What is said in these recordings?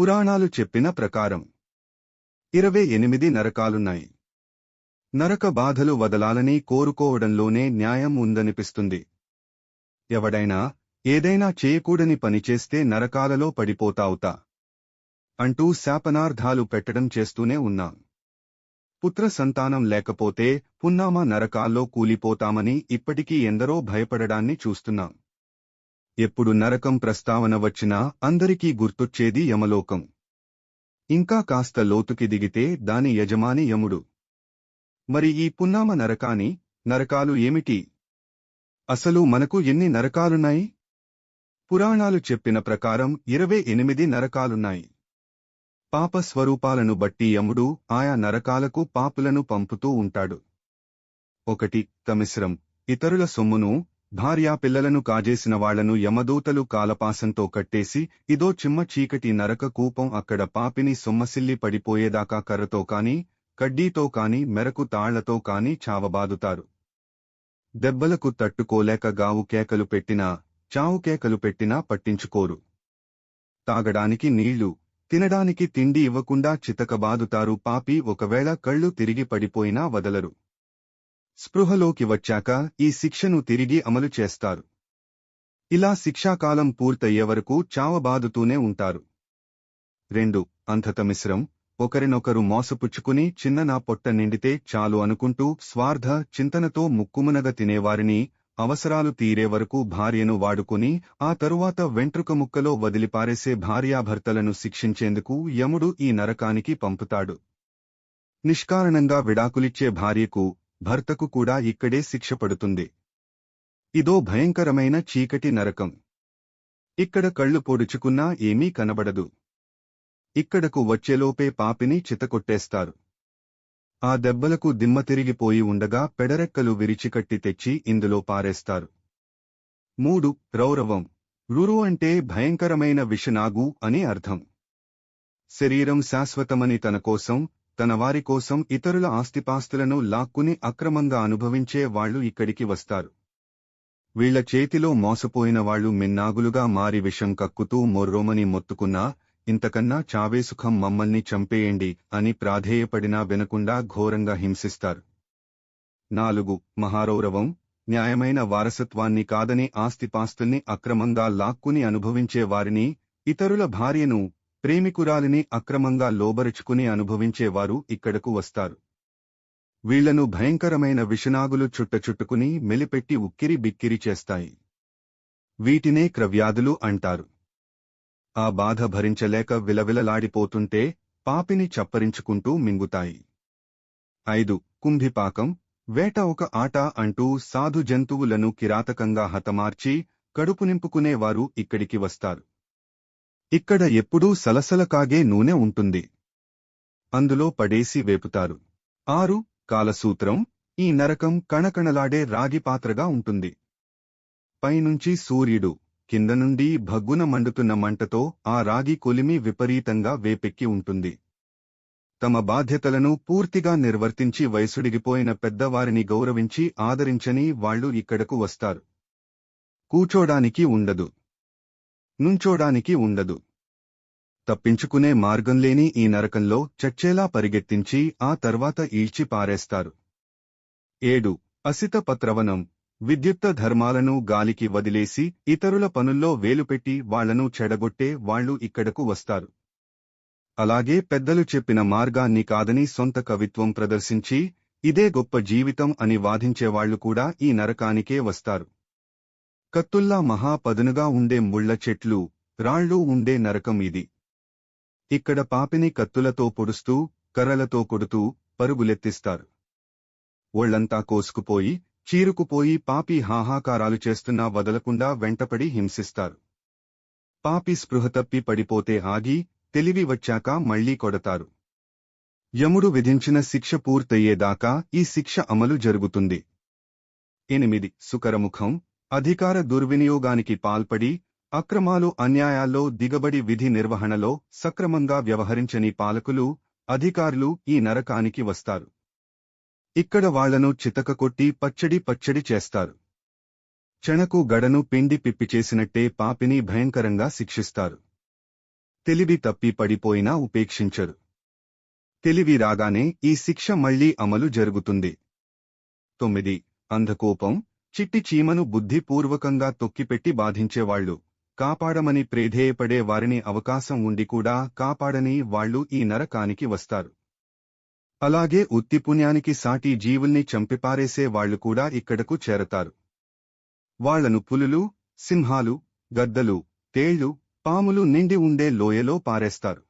పురాణాలు చెప్పిన ప్రకారం ఇరవై ఎనిమిది నరకాలున్నాయి. నరక బాధలు వదలాలని కోరుకోవడంలోనే న్యాయం ఉందనిపిస్తుంది. ఎవడైనా ఏదైనా చేయకూడని పనిచేస్తే నరకాలలో పడిపోతావుతా అంటూ శాపనార్థాలు పెట్టడం చేస్తూనే ఉన్నాం. పుత్ర సంతానం లేకపోతే పున్నామ నరకాల్లో కూలిపోతామని ఇప్పటికీ ఎందరో భయపడడాన్ని చూస్తున్నాం. ఎప్పుడు నరకం ప్రస్తావన వచ్చినా అందరికీ గుర్తొచ్చేది యమలోకం. ఇంకా కాస్త లోతుకి దిగితే దాని యజమాని యముడు. మరి ఈ పున్నామ నరకాని నరకాలు ఏమిటి? అసలు మనకు ఎన్ని నరకాలున్నాయి? పురాణాలు చెప్పిన ప్రకారం ఇరవై ఎనిమిది నరకాలున్నాయి. పాప స్వరూపాలను బట్టి యముడు ఆయా నరకాలకు పాపులను పంపుతూ ఉంటాడు. ఒకటి తమిశ్రం. ఇతరుల సొమ్మును భార్యా పిల్లలను కాజేసిన వాళ్ళను యమదూతలు కాలపాసంతో కట్టేసి ఇదో చిమ్మ చీకటి నరక కూపం అక్కడ పాపిని సొమ్మసిల్లి పడిపోయేదాకా కర్రతో కాని కడ్డీతో కాని మెరకు తాళ్ళతో కాని చావబాదుతారు. దెబ్బలకు తట్టుకోలేక గావు కేకలు పెట్టినా చావు కేకలు పెట్టినా పట్టించుకోరు. తాగడానికి నీళ్ళు తినడానికి తిండి ఇవ్వకుండా చితకబాదుతారు పాపి ఒకవేళ కళ్ళు తిరిగి పడిపోయినా వదలరు. స్పృహలోకి వచ్చాక ఈ శిక్షను తిరిగి అమలు చేస్తారు. ఇలా శిక్షాకాలం పూర్తయ్యే వరకు చావబాదుతూనే ఉంటారు. రెండు అంధతమిశ్రం ఒకరినొకరు మోసపుచ్చుకుని చిన్న నా పొట్ట నిండితే చాలు అనుకుంటూ స్వార్థ చింతనతో ముక్కుమునగ తినేవారిని అవసరాలు తీరే వరకు భార్యను వాడుకుని ఆ తరువాత వెంట్రుక ముక్కలో వదిలిపారేసే భార్యాభర్తలను శిక్షించేందుకు యముడు ఈ నరకానికి పంపుతాడు. నిష్కారణంగా విడాకులిచ్చే భార్యకు భర్తకు కూడా ఇక్కడే శిక్ష పడుతుంది. ఇదో భయంకరమైన చీకటి నరకం. ఇక్కడ కళ్ళు పొడుచుకున్నా ఏమీ కనబడదు. ఇక్కడకు వచ్చేలోపే పాపిని చితకొట్టేస్తారు. ఆ దెబ్బలకు దిమ్మ తిరిగిపోయి ఉండగా పెడరెక్కలు విరిచికట్టి తెచ్చి ఇందులో పారేస్తారు. మూడు రౌరవం. రురు అంటే భయంకరమైన విషనాగు అని అర్థం. శరీరం శాశ్వతమని తన కోసం తన వారి కోసం ఇతరుల ఆస్తిపాస్తులను లాక్కుని అక్రమంగా అనుభవించే వాళ్ళు ఇక్కడికి వస్తారు. వీళ్ళ చేతిలో మోసపోయిన వాళ్ళు మిన్నాగులుగా మారి విషం కక్కుతూ మొర్రోమని మొత్తుకున్నా ఇంతకన్నా చావేసుఖం మమ్మల్ని చంపేయండి అని ప్రాధేయపడినా వినకుండా ఘోరంగా హింసిస్తారు. నాలుగు మహారౌరవం న్యాయమైన వారసత్వాన్ని కాదని ఆస్తిపాస్తుల్ని అక్రమంగా లాక్కుని అనుభవించే వారిని ఇతరుల భార్యను ప్రేమికురాలిని అక్రమంగా లోబరుచుకుని అనుభవించేవారు ఇక్కడకు వస్తారు. వీళ్ళను భయంకరమైన విషనాగులు చుట్టచుట్టుకుని మెలిపెట్టి ఉక్కిరి బిక్కిరి చేస్తాయి. వీటినే క్రవ్యాధులు అంటారు. ఆ బాధ భరించలేక విలవిలలాడిపోతుంటే పాపిని చప్పరించుకుంటూ మింగుతాయి. ఐదు కుంభిపాకం వేట ఒక ఆట అంటూ సాధు జంతువులను కిరాతకంగా హతమార్చి కడుపు నింపుకునేవారు ఇక్కడికి వస్తారు. ఇక్కడ ఎప్పుడూ సలసల కాగే నూనె ఉంటుంది. అందులో పడేసి వేపుతారు. ఆరు కాలసూత్రం ఈ నరకం కణకణలాడే రాగి పాత్రగా ఉంటుంది. పైనుంచి సూర్యుడు కింద నుండి భగ్గున మండుతున్న మంటతో ఆ రాగి కొలిమి విపరీతంగా వేపెక్కి ఉంటుంది. తమ బాధ్యతలను పూర్తిగా నిర్వర్తించి వయసుడిగిపోయిన పెద్దవారిని గౌరవించి ఆదరించని వాళ్ళు ఇక్కడకు వస్తారు. కూచోడానికి ఉండదు. నుంచోడానికి ఉండదు. తప్పించుకునే మార్గం లేని ఈ నరకంలో చచ్చేలా పరిగెత్తించి ఆ తర్వాత ఈడ్చి పారేస్తారు. ఏడు. అసిత పత్రవనం. విద్యుక్త ధర్మాలను గాలికి వదిలేసి ఇతరుల పనుల్లో వేలుపెట్టి వాళ్ళను చెడగొట్టే వాళ్ళు ఇక్కడకు వస్తారు. అలాగే పెద్దలు చెప్పిన మార్గాన్ని కాదని సొంత కవిత్వం ప్రదర్శించి ఇదే గొప్ప జీవితం అని వాదించేవాళ్ళు కూడా ఈ నరకానికే వస్తారు. కత్తుల్లా మహాపదునుగా ఉండే ముళ్ళ చెట్లు రాళ్ళు ఉండే నరకం ఇది. ఇక్కడ పాపిని కత్తులతో పొడుస్తూ కర్రలతో కొడుతూ పరుగులెత్తిస్తారు. ఒళ్ళంతా కోసుకుపోయి చీరుకుపోయి పాపి హాహాకారాలు చేస్తున్నా వదలకుండా వెంటపడి హింసిస్తారు. పాపి స్పృహ తప్పి పడిపోతే ఆగి తెలివి వచ్చాక మళ్ళీ కొడతారు. యముడు విధించిన శిక్ష పూర్తయ్యేదాకా ఈ శిక్ష అమలు జరుగుతుంది. ఎనిమిది. సుకరముఖం అధికార దుర్వినియోగానికి పాల్పడి అక్రమాలు అన్యాయాల్లో దిగబడి విధి నిర్వహణలో సక్రమంగా వ్యవహరించని పాలకులు అధికారులు ఈ నరకానికి వస్తారు. ఇక్కడ వాళ్ళను చితకకొట్టి పచ్చడి పచ్చడి చేస్తారు. చెణకు గడను పిండి పిప్పి చేసినట్టే పాపిని భయంకరంగా శిక్షిస్తారు. తెలివి తప్పి పడిపోయినా ఉపేక్షించరు. తెలివి రాగానే ఈ శిక్ష మళ్ళీ అమలు జరుగుతుంది. తొమ్మిది. అంధకోపం చిట్టి చీమను బుద్ధిపూర్వకంగా తొక్కిపెట్టి బాధించేవాళ్ళు కాపాడమని ప్రేధేయపడే వారిని అవకాశం ఉండి కూడా కాపాడని వాళ్ళు ఈ నరకానికి వస్తారు. అలాగే ఉత్తిపుణ్యానికి సాటి జీవుల్ని చంపిపారేసే వాళ్ళు కూడా ఇక్కడకు చేరతారు. వాళ్ళను పులులు సింహాలు గద్దలు తేళ్ళు పాములు నిండి ఉండే లోయలో పారేస్తారు.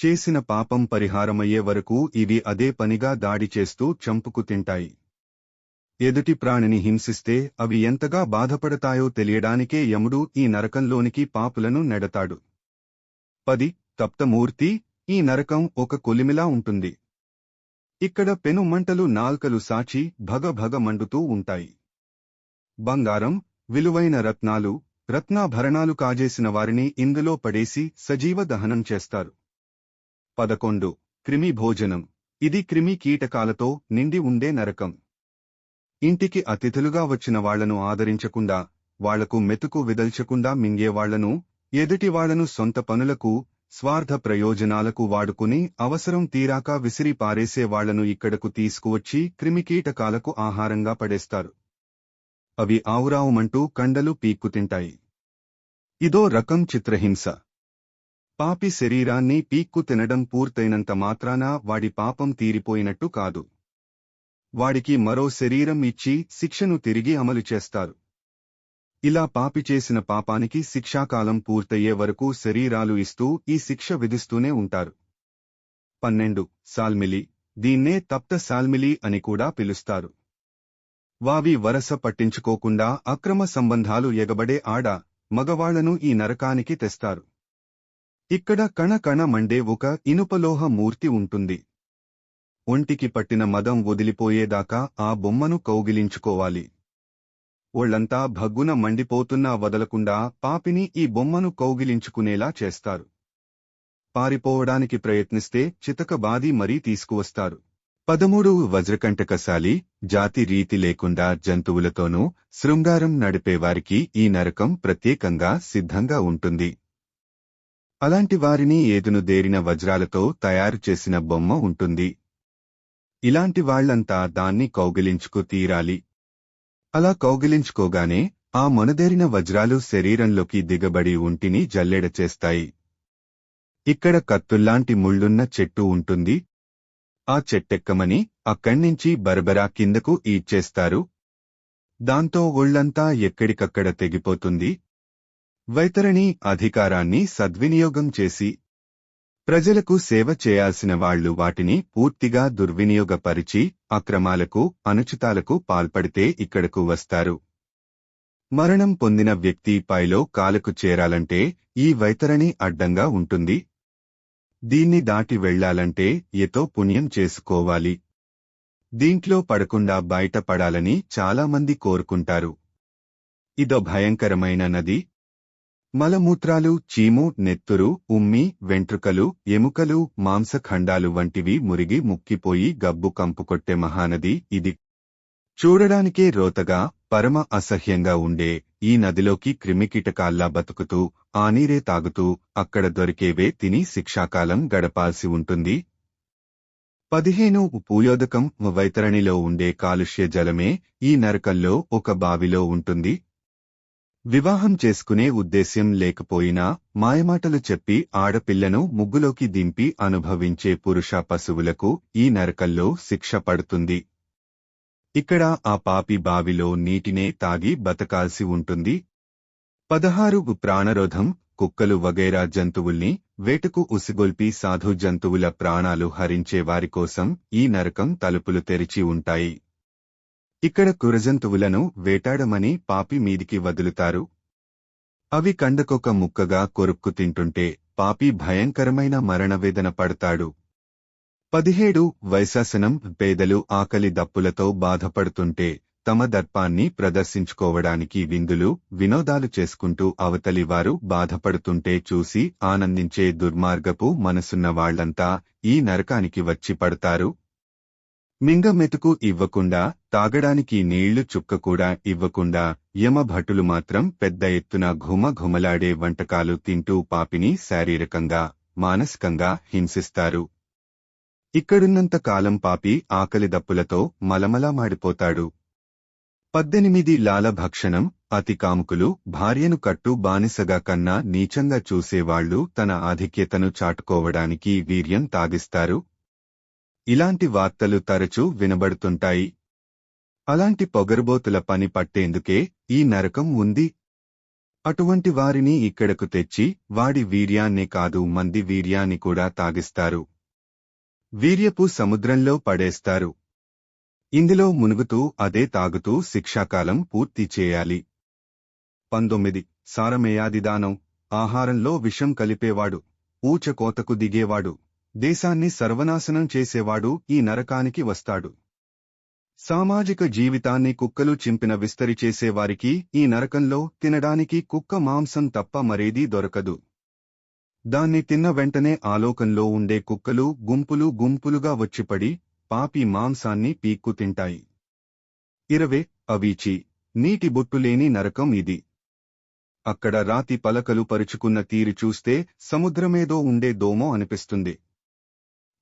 చేసిన పాపం పరిహారమయ్యే వరకు ఇవి అదే పనిగా దాడి చేస్తూ చంపుకు తింటాయి. ఎదుటి ప్రాణిని హింసిస్తే అవి ఎంతగా బాధపడతాయో తెలియడానికే యముడు ఈ నరకంలోనికి పాపులను నెడతాడు. పది తప్తమూర్తి ఈ నరకం ఒక కొలిమిలా ఉంటుంది. ఇక్కడ పెనుమంటలు నాల్కలు సాచి భగభగ మండుతూ ఉంటాయి. బంగారం విలువైన రత్నాలు రత్నాభరణాలు కాజేసిన వారిని ఇందులో పడేసి సజీవ దహనం చేస్తారు. పదకొండు క్రిమి భోజనం. ఇది క్రిమి కీటకాలతో నిండి ఉండే నరకం. ఇంటికి అతిథులుగా వచ్చిన వాళ్ళను ఆదరించకుండా వాళ్ళకు మెతుకు విదల్చకుండా మింగేవాళ్ళను ఎదుటివాళ్ళను సొంత పనులకు స్వార్థ ప్రయోజనాలకు వాడుకుని అవసరం తీరాక విసిరి పారేసేవాళ్ళను ఇక్కడకు తీసుకువచ్చి క్రిమికీటకాలకు ఆహారంగా పడేస్తారు. అవి ఆవురావుమంటూ కండలు పీక్కుతింటాయి. ఇదో రకం చిత్రహింస. పాపి శరీరాన్ని పీక్కు తినడం పూర్తయినంత మాత్రాన వాడి పాపం తీరిపోయినట్టు కాదు. వాడికి మరో శరీరం ఇచ్చి శిక్షను తిరిగి అమలు చేస్తారు. ఇలా పాపి చేసిన పాపానికి శిక్షాకాలం పూర్తయ్యే వరకు శరీరాలు ఇస్తూ ఈ శిక్ష విధిస్తూనే ఉంటారు. పన్నెండు. సాల్మిలి. దీన్నే తప్త సాల్మిలి అని కూడా పిలుస్తారు. వావి వరస పట్టించుకోకుండా అక్రమ సంబంధాలు ఎగబడే ఆడ మగవాళ్ళను ఈ నరకానికి తెస్తారు. ఇక్కడ కణ కణ మండే ఒక ఇనుపలోహ మూర్తి ఉంటుంది. ఒంటికి పట్టిన మదం వదిలిపోయేదాకా ఆ బొమ్మను కౌగిలించుకోవాలి. ఒళ్ళంతా భగ్గున మండిపోతున్నా వదలకుండా పాపిని ఈ బొమ్మను కౌగిలించుకునేలా చేస్తారు. పారిపోవడానికి ప్రయత్నిస్తే చితకబాది మరీ తీసుకువస్తారు. పదమూడు వజ్రకంటకశాలి జాతి రీతి లేకుండా జంతువులతోనూ శృంగారం నడిపేవారికి ఈ నరకం ప్రత్యేకంగా సిద్ధంగా ఉంటుంది. అలాంటి వారిని ఏదును దేరిన వజ్రాలతో తయారు చేసిన బొమ్మ ఉంటుంది. ఇలాంటి వాళ్ళంతా దాన్ని కౌగిలించుకు తీరాలి. అలా కౌగిలించుకోగానే ఆ మొనదేరిన వజ్రాలు శరీరంలోకి దిగబడి ఉంటిని జల్లెడ చేస్తాయి. ఇక్కడ కత్తుల్లాంటి ముళ్ళున్న చెట్టు ఉంటుంది. ఆ చెట్టెక్కమని అక్కడ్నించి బరబరా కిందకు ఈడ్చేస్తారు. దాంతో ఒళ్ళంతా ఎక్కడికక్కడ తెగిపోతుంది. వైతరణి అధికారాన్ని సద్వినియోగం చేసి ప్రజలకు సేవ చేయాల్సిన వాళ్ళు వాటిని పూర్తిగా దుర్వినియోగపరిచి అక్రమాలకు అనుచితాలకు పాల్పడితే ఇక్కడకు వస్తారు. మరణం పొందిన వ్యక్తి పైలో కాలకు చేరాలంటే ఈ వైతరణి అడ్డంగా ఉంటుంది. దీన్ని దాటి వెళ్ళాలంటే ఎతో పుణ్యం చేసుకోవాలి. దీంట్లో పడకుండా బయటపడాలని చాలామంది కోరుకుంటారు. ఇదో భయంకరమైన నది మలమూత్రాలు చీము నెత్తురు ఉమ్మి వెంట్రుకలు ఎముకలు మాంసఖండాలు వంటివి మురిగి ముక్కిపోయి గబ్బు కంపుకొట్టే మహానది ఇది. చూడడానికే రోతగా పరమ అసహ్యంగా ఉండే ఈ నదిలోకి క్రిమికీటకాల్లా బతుకుతూ ఆ నీరే తాగుతూ అక్కడ దొరికేవే తిని శిక్షాకాలం గడపాల్సి ఉంటుంది. పదిహేను పూయోదకం వైతరణిలో ఉండే కాలుష్య జలమే ఈ నరకల్లో ఒక బావిలో ఉంటుంది. వివాహం చేసుకునే ఉద్దేశ్యం లేకపోయినా మాయమాటలు చెప్పి ఆడపిల్లను ముగ్గులోకి దింపి అనుభవించే పురుష పశువులకు ఈ నరకల్లో శిక్ష పడుతుంది. ఇక్కడ ఆ పాపి బావిలో నీటినే తాగి బతకాల్సి ఉంటుంది. పదహారు ప్రాణరోధం కుక్కలు వగైరా జంతువుల్ని వేటకు ఉసిగొల్పి సాధు జంతువుల ప్రాణాలు హరించే వారి కోసం ఈ నరకం తలుపులు తెరిచి ఉంటాయి. ఇక్కడ కురజంతువులను వేటాడమని పాపి మీదికి వదులుతారు. అవి కండకొక ముక్కగా కొరుక్కు తింటుంటే పాపి భయంకరమైన మరణవేదన పడతాడు. పదిహేడు వైశాసనం పేదలు ఆకలి దప్పులతో బాధపడుతుంటే తమ దర్పాన్ని ప్రదర్శించుకోవడానికి విందులు వినోదాలు చేసుకుంటూ అవతలి వారు బాధపడుతుంటే చూసి ఆనందించే దుర్మార్గపు మనసున్న వాళ్ళంతా ఈ నరకానికి వచ్చి పడతారు. మింగమెతుకు ఇవ్వకుండా తాగడానికి నీళ్ళు చుక్క కూడా ఇవ్వకుండా యమభటులు మాత్రం పెద్ద ఎత్తున ఘుమ ఘుమలాడే వంటకాలు తింటూ పాపిని శారీరకంగా మానసికంగా హింసిస్తారు. ఇక్కడున్నంత కాలం పాపి ఆకలి దప్పులతో మలమలమాడిపోతాడు పద్దెనిమిది లాల భక్షణం అతి కాముకులు భార్యను కట్టు బానిసగా కన్నా నీచంగా చూసేవాళ్ళు తన ఆధిక్యతను చాటుకోవడానికి వీర్యం తాగిస్తారు ఇలాంటి వార్తలు తరచూ వినబడుతుంటాయి. అలాంటి పొగరుబోతుల పని పట్టేందుకే ఈ నరకం ఉంది. అటువంటి వారిని ఇక్కడకు తెచ్చి వాడి వీర్యాన్నే కాదు మంది వీర్యాన్ని కూడా తాగిస్తారు. వీర్యపు సముద్రంలో పడేస్తారు. ఇందులో మునుగుతూ అదే తాగుతూ శిక్షాకాలం పూర్తి చేయాలి. పంతొమ్మిది. సారమేయాదిదానం. ఆహారంలో విషం కలిపేవాడు. ఊచకోతకు దిగేవాడు. దేశాన్ని సర్వనాశనం చేసేవాడు ఈ నరకానికి వస్తాడు. సామాజిక జీవితాన్ని కుక్కలు చింపిన విస్తరి చేసేవారికి ఈ నరకంలో తినడానికి కుక్క మాంసం తప్ప మరేదీ దొరకదు. దాన్ని తిన్న వెంటనే ఆలోకంలో ఉండే కుక్కలు గుంపులు గుంపులుగా వచ్చిపడి పాపి మాంసాన్ని పీక్కు తింటాయి. ఇరవే అవీచి నీటి బొట్టులేని నరకం ఇది. అక్కడ రాతి పలకలు పరుచుకున్న తీరు చూస్తే సముద్రమేదో ఉండే దోమో అనిపిస్తుంది.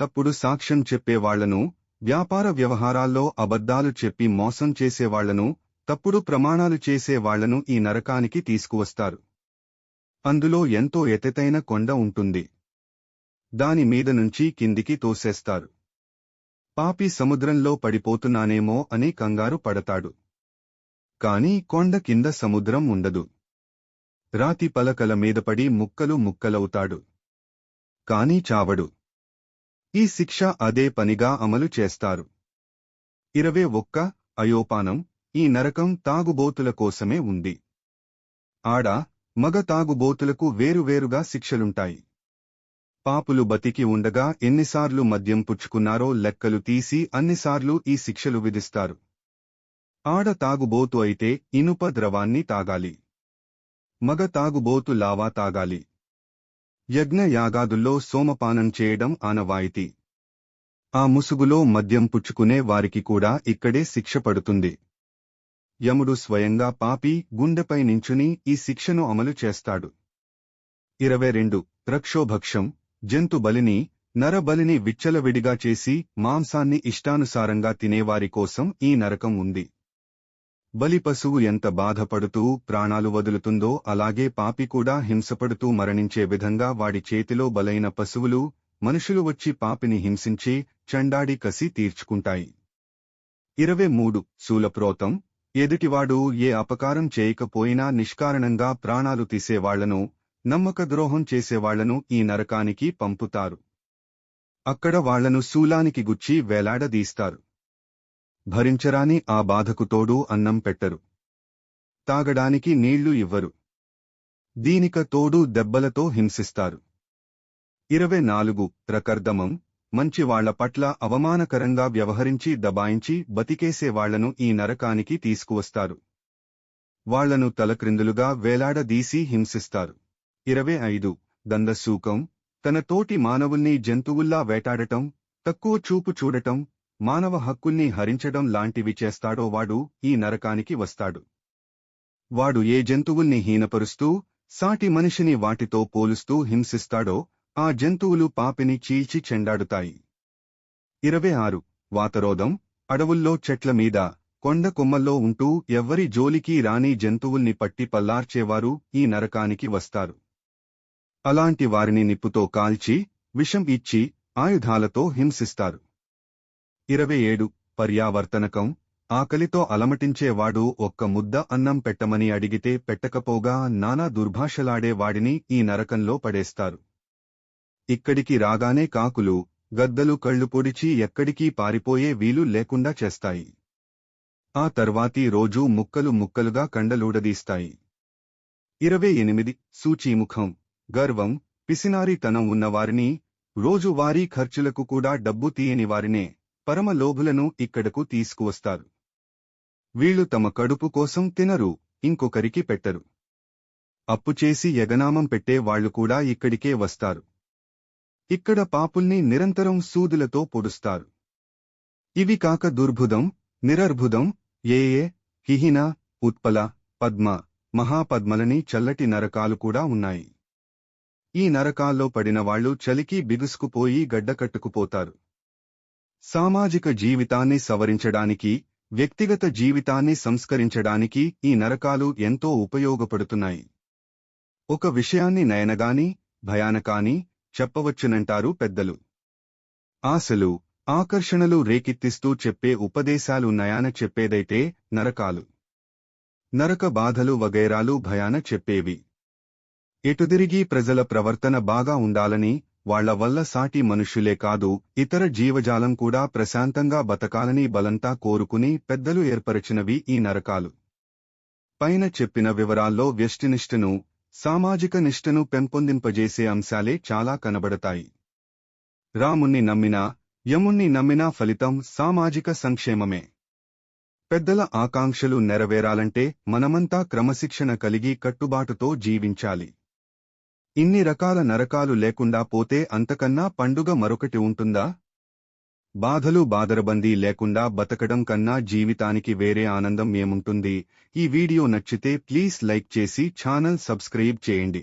తప్పుడు సాక్ష్యం చెప్పేవాళ్ళను వ్యాపార వ్యవహారాల్లో అబద్ధాలు చెప్పి మోసం చేసేవాళ్ళను తప్పుడు ప్రమాణాలు చేసేవాళ్ళను ఈ నరకానికి తీసుకువస్తారు. అందులో ఎంతో ఎతెతైన కొండ ఉంటుంది. దాని మీద నుంచి కిందికి తోసేస్తారు. పాపి సముద్రంలో పడిపోతున్నానేమో అని కంగారు పడతాడు. కాని కొండ కింద సముద్రం ఉండదు. రాతి పలకల మీద పడి ముక్కలు ముక్కలవుతాడు. కాని చావడు. ఈ శిక్ష అదే పనిగా అమలు చేస్తారు. ఇరవై ఒక్క అయోపానం ఈ నరకం తాగుబోతుల కోసమే ఉంది. ఆడ మగ తాగుబోతులకు వేరువేరుగా శిక్షలుంటాయి. పాపులు బతికి ఉండగా ఎన్నిసార్లు మద్యం పుచ్చుకున్నారో లెక్కలు తీసి అన్నిసార్లు ఈ శిక్షలు విధిస్తారు. ఆడ తాగుబోతు అయితే ఇనుప ద్రవాన్ని తాగాలి. మగ తాగుబోతు లావా తాగాలి. యజ్ఞయాగాదుల్లో సోమపానం చేయడం ఆనవాయితీ. ఆ ముసుగులో మద్యం పుచ్చుకునే వారికి కూడా ఇక్కడే శిక్ష పడుతుంది. యముడు స్వయంగా పాపి గుండెపై నించుని ఈ శిక్షను అమలు చేస్తాడు. ఇరవై రెండు. రక్షోభక్షం. జంతు బలిని నరబలిని విచ్చలవిడిగా చేసి మాంసాన్ని ఇష్టానుసారంగా తినేవారి కోసం ఈ నరకం ఉంది. బలి పశువు ఎంత బాధపడుతూ ప్రాణాలు వదులుతుందో అలాగే పాపి కూడా హింసపడుతూ మరణించే విధంగా వాడి చేతిలో బలైన పశువులు మనుషులు వచ్చి పాపిని హింసించి చండాడి కసి తీర్చుకుంటాయి. ఇరవై మూడు. శూలప్రోతం. ఎదుటివాడు ఏ అపకారం చేయకపోయినా నిష్కారణంగా ప్రాణాలు తీసేవాళ్ళను నమ్మక ద్రోహం చేసేవాళ్ళను ఈ నరకానికి పంపుతారు. అక్కడ వాళ్ళను శూలానికి గుచ్చి వేలాడదీస్తారు. భరించరాని ఆ బాధకు తోడు అన్నం పెట్టరు. తాగడానికి నీళ్ళు ఇవ్వరు. దీనిక తోడు దెబ్బలతో హింసిస్తారు. ఇరవై నాలుగు. ప్రకర్దమం. మంచివాళ్ళ పట్ల అవమానకరంగా వ్యవహరించి దబాయించి బతికేసేవాళ్ళను ఈ నరకానికి తీసుకువస్తారు. వాళ్ళను తలక్రిందులుగా వేలాడదీసి హింసిస్తారు. ఇరవై ఐదు. దందసూకం. తన తోటి మానవుల్ని జంతువుల్లా వేటాడటం తక్కువ చూపు చూడటం మానవ హక్కుల్ని హరించడం లాంటివి చేస్తాడో వాడు ఈ నరకానికి వస్తాడు. వాడు ఏ జంతువుల్ని హీనపరుస్తూ సాటి మనిషిని వాటితో పోలుస్తూ హింసిస్తాడో ఆ జంతువులు పాపిని చీల్చి చెండాడుతాయి. ఇరవై ఆరు. వాతరోధం. అడవుల్లో చెట్ల మీద కొండ కొమ్మల్లో ఉంటూ ఎవ్వరి జోలికి రాని జంతువుల్ని పట్టి పల్లార్చేవారు ఈ నరకానికి వస్తారు. అలాంటి వారిని నిప్పుతో కాల్చి విషం ఇచ్చి ఆయుధాలతో హింసిస్తారు. ఇరవై ఏడు పర్యావర్తనకం. ఆకలితో అలమటించేవాడు ఒక్క ముద్ద అన్నం పెట్టమని అడిగితే పెట్టకపోగా నానా దుర్భాషలాడే వాడిని ఈ నరకంలో పడేస్తారు. ఇక్కడికి రాగానే కాకులు గద్దలు కళ్ళు పొడిచి ఎక్కడికీ పారిపోయే వీలు లేకుండా చేస్తాయి. ఆ తర్వాతి రోజూ ముక్కలు ముక్కలుగా కండలూడదీస్తాయి. ఇరవై ఎనిమిది సూచీముఖం. గర్వం పిసినారితనం ఉన్నవారిని రోజువారీ ఖర్చులకు కూడా డబ్బు తీయని వారినే. పరమలోభులను ఇక్కడకు తీసుకువస్తారు. వీళ్ళు తమ కడుపు కోసం తినరు ఇంకొకరికి పెట్టరు. అప్పు చేసి యగనామం పెట్టే వాళ్ళు కూడా ఇక్కడికే వస్తారు. ఇక్కడ పాపుల్ని నిరంతరం సూదులతో పొడుస్తారు. ఇవి కాక దుర్భుదం నిరర్భుదం ఏఏ హిహిన ఉత్పల పద్మ మహాపద్మలని చల్లటి నరకాలు కూడా ఉన్నాయి. ఈ నరకాల్లో పడిన వాళ్ళు చలికి బిగుసుకుపోయి గడ్డకట్టుకుపోతారు. సామాజిక జీవితాన్ని సవరించడానికి వ్యక్తిగత జీవితాన్ని సంస్కరించడానికి ఈ నరకాలు ఎంతో ఉపయోగపడుతున్నాయి. ఒక విషయాన్ని నయనగాని భయానకాని చెప్పవచ్చునంటారు పెద్దలు. ఆశలు ఆకర్షణలు రేకెత్తిస్తూ చెప్పే ఉపదేశాలు నయాన చెప్పేదైతే నరకాలు. నరక బాధలు వగైరాలు భయాన చెప్పేవి. ఎటుదిరిగి ప్రజల ప్రవర్తన బాగా ఉండాలని వాళ్ళ వల్ల సాటి మనుష్యులే కాదు ఇతర జీవజాలం కూడా ప్రశాంతంగా బతకాలని బలంతా కోరుకుని పెద్దలు ఏర్పరిచినవి ఈ నరకాలు. పైన చెప్పిన వివరాల్లో వ్యష్టినిష్టను సామాజిక నిష్టను పెంపొందింపజేసే అంశాలే చాలా కనబడతాయి. రాముణ్ణి నమ్మినా యముణ్ణి నమ్మినా ఫలితం సామాజిక సంక్షేమమే. పెద్దల ఆకాంక్షలు నెరవేరాలంటే మనమంతా క్రమశిక్షణ కలిగి కట్టుబాటుతో జీవించాలి. ఇన్ని రకాల నరకాలు లేకుండా పోతే అంతకన్నా పండుగ మరొకటి ఉంటుందా? బాధలు బాదరబందీ లేకుండా బతకడం కన్నా జీవితానికి వేరే ఆనందం ఏముంటుంది? ఈ వీడియో నచ్చితే ప్లీజ్ లైక్ చేసి ఛానల్ సబ్స్క్రైబ్ చేయండి.